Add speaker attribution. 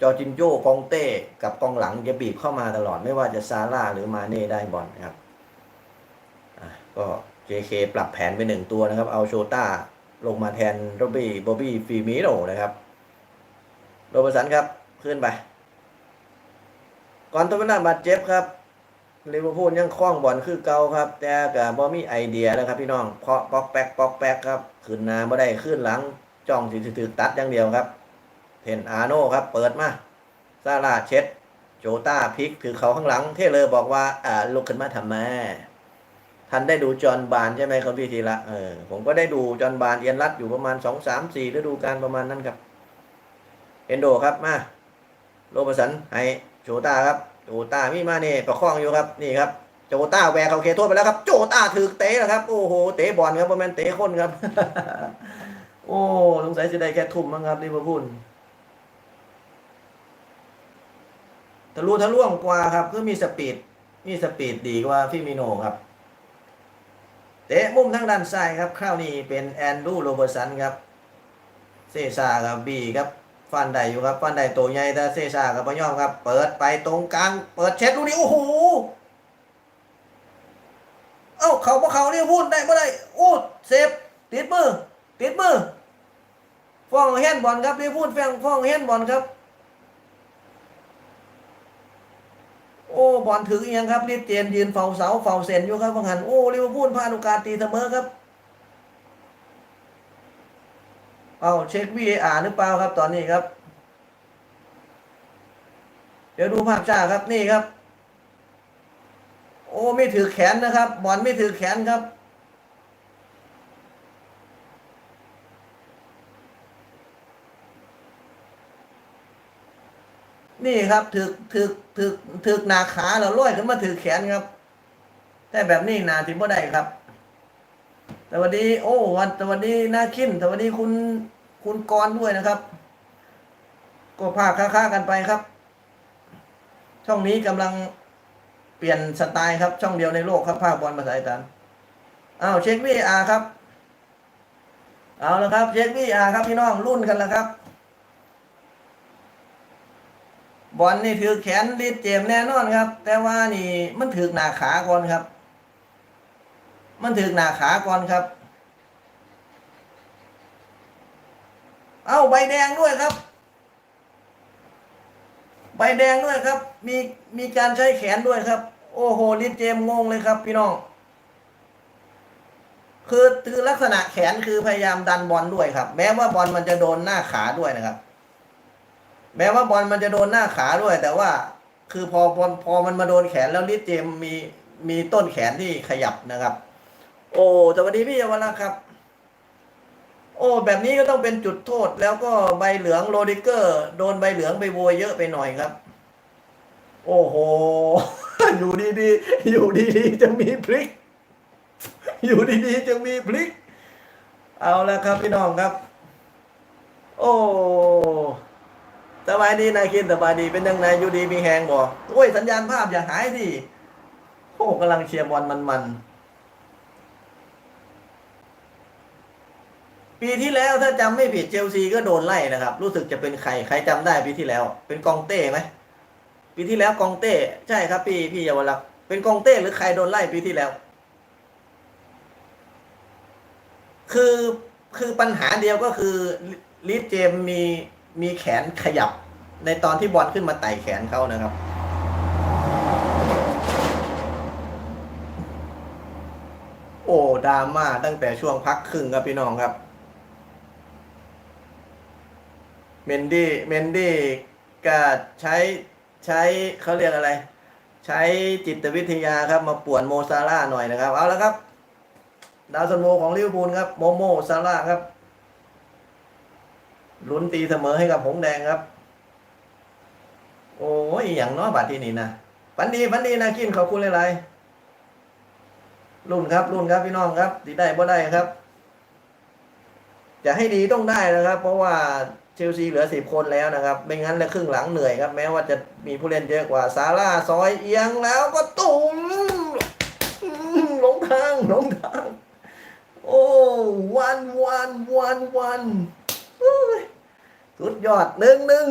Speaker 1: จอจินโญ่กองเต้กับกองหลังจะบีบเข้ามาตลอดไม่ว่าจะซาร่าหรือมาเน่ได้บอลนะครับอะก็ JK ปรับแผนไปหนึ่งตัวนะครับ เอาโชต้าลงมาแทนโรบี้บอบบี้ฟิมิโรนะครับโรเบร์สันครับขึ้นไป ก่อนตัวเวลาบาดเจ็บครับลิเวอร์พูลยังคล้องบอลคือเก่าครับ แต่กับ่มีไอเดียนะครับพี่น้องเคาะปอกแป๊กปอกแป๊กครับขึ้นหน้าบ่ได้ขึ้นหลังจ้องสิถือตัดอย่างเดียวครับ เทนอาโน่ครับ เปิดมาซาร่าเช็ด โจต้าพิก ถือเขาข้างหลัง เทเลอร์บอกว่า อ่าลุกขึ้นมาทำไมท่านได้ดูจอห์นบานใช่ไหมครับพี่ธีระเออผมก็ได้ดูจอห์นบานเอียนรัดอยู่ประมาณสองสามสี่ฤดูกาลประมาณนั้นครับ เอนโดครับมาโรเบร์ตสันให้โจต้าครับ โจต้ามีมาเนี่ประคองอยู่ครับนี่ครับโจต้าแหวกเขาเคโทษไปแล้วครับ โจต้าถือเตะแล้วครับ โอ้โหเตะบอลครับประมาณเตะคนครับ โอ้สงสัยจะได้แค่ทุ่มมั้งครับลิเวอร์พูละลุทะลวงกว่าครับ คือมีสปีดมีสปีดดีกว่าฟิมิโนครับเตะมุมทางด้านซ้ายครับคราวนี้เป็นแอนดูโรเบอร์สันครับเซซ่ากับบีครับฟันได้อยู่ครับฟันได้ตัวใหญ่แต่เซซ่ากับพยอมครับ เปิดไปตรงกลาง เปิดเช็ดลูกนี้โอ้โหเอ้าเขาพอเขาเนี่ยพูดได้เมื่อไรโอ้เซฟติดมือติดมือฟ้องแฮนบอลครับพี่พูดแฟงฟ้องแฮนบอลครับ อ้บอลถึงอียังครับรีบเจนยืนเฝ้าเสาเฝ้าเซนอยู่ครับพังหันโอ้ลิเวอร์พูลพลาดโอกาสตีเสมอครับเอาเช็ค VAR หรือเปล่าครับตอนนี้ครับ เดี๋ยวดูภาพช้าครับนี่ครับ โอ้ไม่ถือแขนนะครับบอลไม่ถือแขนครับ นี่ครับถือถือถือถือหนาขาแล้อยขึ้นมาถือแขนครับ แต่แบบนี้นาถึงบ่ได้ครับสวัสดีโอ้วันสวัสดีนาคินสวัสดีคุณคุณกรด้วยนะครับ ก็พาค้าๆกันไปครับ ช่องนี้กำลังเปลี่ยนสไตล์ครับ ช่องเดียวในโลกครับภาคบอลภาษาอีสานอ้าวเช็ควีอาครับ เอาละครับ เช็ควีอาครับพี่น้องรุ่นกันแล้วครับ บอลนี่ถือแขนรีดเจมแน่นอนครับ แต่ว่านี่มันถือหนาขาก่อนครับ มันถือหนาขาก่อนครับ เอาใบแดงด้วยครับ ใบแดงด้วยครับ มีมีการใช้แขนด้วยครับ โอ้โหลิดเจมงงเลยครับ พี่น้อง คือคือลักษณะแขนคือพยายามดันบอลด้วยครับ แม้ว่าบอลมันจะโดนหน้าขาด้วยนะครับ แม้ว่าบอลมันจะโดนหน้าขาด้วย แต่ว่าคือพอบอลพอมันมาโดนแขนแล้วลิดเจมมีมีต้นแขนที่ขยับนะครับ โอ้สวัสดีพี่เยาวราครับ โอ้แบบนี้ก็ต้องเป็นจุดโทษ แล้วก็ใบเหลืองโรดิเกอร์ โดนใบเหลืองไปโวยเยอะไปหน่อยครับ โอ้โห อยู่ดีๆอยู่ดีๆจะมีพลิก อยู่ดีๆจะมีพลิก เอาละครับพี่น้องครับ โอ้ สบายดีนายคินสบายดีเป็นยังไงอยู่ดีมีแหงบ่โอ้ยสัญญาณภาพอย่าหายดิโอ้กำลังเชียร์บอลมันๆปีที่แล้วถ้าจำไม่ผิดเชลซีก็โดนไล่นะครับ รู้สึกจะเป็นใครใครจำได้ปีที่แล้ว เป็นกองเต้ไหมปีที่แล้วกองเต้ใช่ครับพี่พี่เยาวรักษ์เป็นกองเต้หรือใครโดนไล่ปีที่แล้ว คือคือปัญหาเดียวก็คือลิสเจมมี มีแขนขยับในตอนที่บอลขึ้นมาไต่แขนเขานะครับ โอ้ดราม่าตั้งแต่ช่วงพักครึ่งครับพี่น้องครับ เมนดี้เมนดี้ก็ใช้ใช้เขาเรียกอะไร ใช้จิตวิทยาครับมาป่วนโมซาร่าหน่อยนะครับ เอาละครับ ดาวซันโวของลิเวอร์พูลครับ โมโมซาร่าครับ ลุ้นตีเสมอให้กับหงแดงครับ โอ้ยอย่างน้อยบัตรที่นี่นะฝันดีฝันดีนะกินขอบคุณหลายๆรุ่นครับ รุ่นครับพี่น้องครับดีได้บ่ได้ครับ จะให้ดีต้องได้นะครับ เพราะว่าเชลซีเหลือสิบคนแล้วนะครับ ไม่งั้นแล้วครึ่งหลังเหนื่อยครับ แม้ว่าจะมีผู้เล่นเยอะกว่าซาร่าซอยเอียงแล้วก็ตุ่มหลงทางหลงทาง โอ้วันวันวันวัน ยอดหนึ่งหนึ่ง